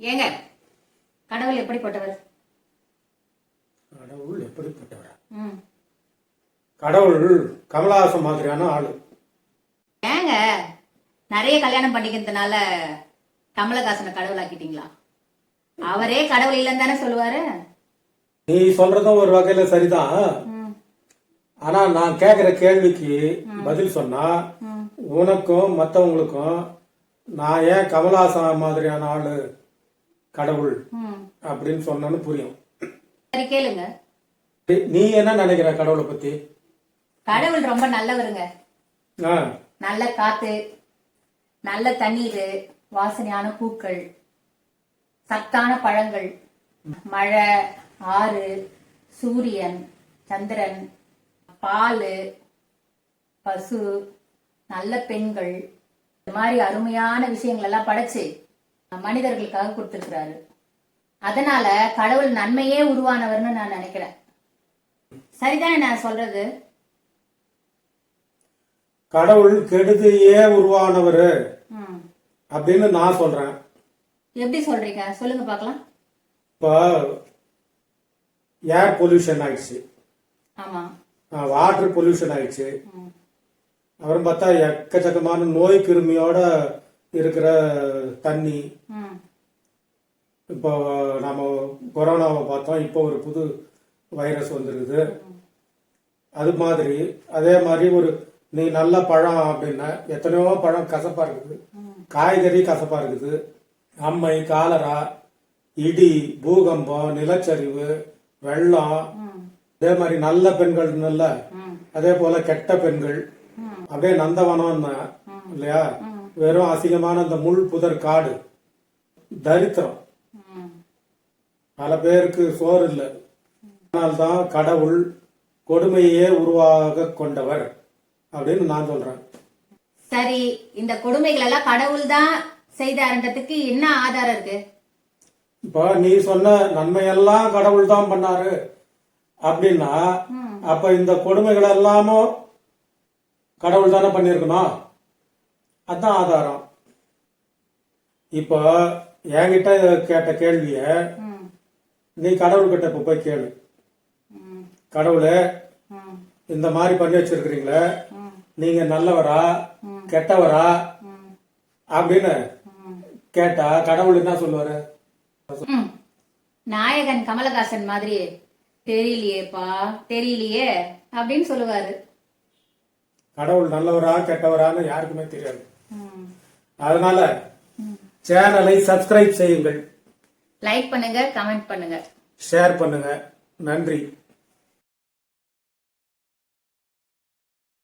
ஏங்க கடவுள் எப்படிப்பட்டவர்? கடவுள் எப்படிப்பட்டவரா? கடவுள் கமலஹாசன் மாதிரியான ஆளு. ஏங்க நிறைய கல்யாணம் பண்ணிக்கிறதுனால கமலஹாசனை கடவுளாக்கிட்டீங்களா? அவரே கடவுள் இல்லைன்னு தானே சொல்லுவாரு? நீ சொல்றதும் ஒரு வகையில சரிதான் ஆனா நான் கேக்குற கேள்விக்கு பதில் சொன்னா. உனக்கும் மத்தவங்களுக்கும் நான் ஏன் கமலஹாசன் மாதிரியான ஆளு? கடவுள். அப்படின்னு சொன்னேன்னு புரியும். சரி கேளுங்க. நீ என்ன நினைக்கிற கடவுளை பத்தி? கடவுள் ரொம்ப நல்லவருங்க. நல்ல காத்து நல்ல தண்ணீர் வாசனையான பூக்கள் சத்தான பழங்கள். மழை ஆறு சூரியன் சந்திரன் பால் பசு நல்ல பெண்கள். இந்த மாதிரி அருமையான விஷயங்கள் எல்லாம் படைச்சு மனிதர்களுக்காக கொடுத்திருக்கிறாரு. அதனால கடவுள் நன்மையே உருவானவர்னு நான் நினைக்கிறேன். சரிதானே நான் சொல்றது? கடவுள் கெடுதியே உருவானவர். அப்படின்னு நான் சொல்றேன். எப்படி சொல்றீங்க? சொல்லுங்க பார்க்கலாம். இப்போ ஏர் பொல்யூஷன் ஆயிடுச்சு. ஆமா. வாட்டர் பொல்யூஷன் ஆயிடுச்சு. அப்புறம் பார்த்தா எக்கச்சக்கமான நோய் கிருமியோட இருக்கிற தண்ணி. இப்போ நம்ம கொரோனாவை பார்த்தோம். இப்போ ஒரு புது வைரஸ் வந்துருக்குது. அது மாதிரி அதே மாதிரி ஒரு நீ நல்ல பழம் அப்படின்னா எத்தனையோ பழம் கசப்பா இருக்குது. காய்கறி கசப்பா இருக்குது. அம்மை காலரா இடி பூகம்பம் நிலச்சரிவு வெள்ளம். அதே மாதிரி நல்ல பெண்கள். அதே போல கெட்ட பெண்கள். அப்படியே நந்தவனம் இல்லையா? வெறும் அசிங்கமான அந்த முள் புதர் காடு. தரித்திரம். பல பேருக்கு சோறு இல்லை. அதனால்தான் கடவுள் கொடுமையே உருவாக கொண்டவர் அப்படின்னு நான் சொல்றேன். சரி இந்த கொடுமைகள் எல்லாம் கடவுள் தான் செய்தாருன்றதுக்கு என்ன ஆதாரம் இருக்கு? இப்போ நீ சொன்ன நன்மையெல்லாம் கடவுள் தான் பண்ணாரு அப்படின்னா. அப்ப இந்த கொடுமைகள் எல்லாமும் கடவுள் தானே பண்ணியிருக்கணும் அதான் ஆதாரம் இப்போ என்கிட்ட கேட்ட கேள்விய. நீ கடவுள்கிட்ட இப்ப போய் கேளு. கடவுளே. இந்த மாதிரி பண்ணி வச்சிருக்கிறீங்களே. நீங்க நல்லவரா. கெட்டவரா. அப்படின்னு. கேட்டா கடவுள் என்ன சொல்லுவாரு. நாயகன் கமலஹாசன் மாதிரி தெரியலையேப்பா தெரியலையே அப்படின்னு சொல்லுவாரு கடவுள் நல்லவரா கெட்டவரான்னு யாருக்குமே தெரியாது. அதனால சேனலை சப்ஸ்கிரைப் செய்யுங்கள். லைக் பண்ணுங்க கமெண்ட் பண்ணுங்க. ஷேர் பண்ணுங்க. நன்றி.